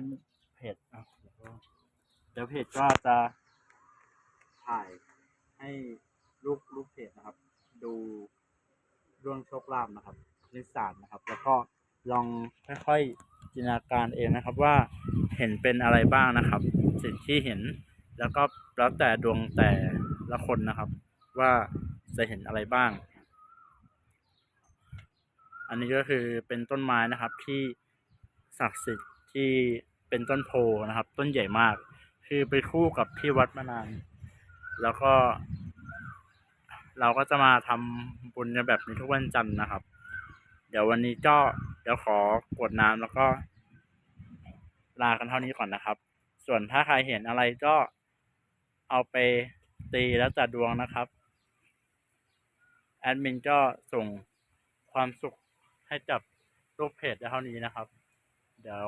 นเพจเดี๋ยวเดี๋ยวเพจก็จะถ่ายให้ลูกลูกเพจนะครับ ดูเรื่องโชคลาภนะครับนิสานนะครับ แล้วก็ลองค่อยๆจินตนาการเองนะครับว่าเห็นเป็นอะไรบ้างนะครับ สิ่งที่เห็นแล้วก็แล้วแต่ดวงแต่ละคนนะครับ ว่าจะเห็นอะไรบ้าง อันนี้ก็คือเป็นต้นไม้นะครับที่ศักดิ์สิทธิ์ ที่เป็นต้นโพนะครับ ต้นใหญ่มาก คือไปคู่กับที่วัดมานาน แล้วก็ เราก็จะมาทำบุญแบบนี้ทุกวันจันทร์นะครับ เดี๋ยววันนี้ก็เดี๋ยวขอกวดน้ำแล้วก็ลากันเท่านี้ก่อนนะครับ ส่วนถ้าใครเห็นอะไรก็เอาไปตีแล้วจัดดวงนะครับ แอดมินก็ส่งความสุขให้กับลูกเพจได้เท่านี้นะครับ เดี๋ยว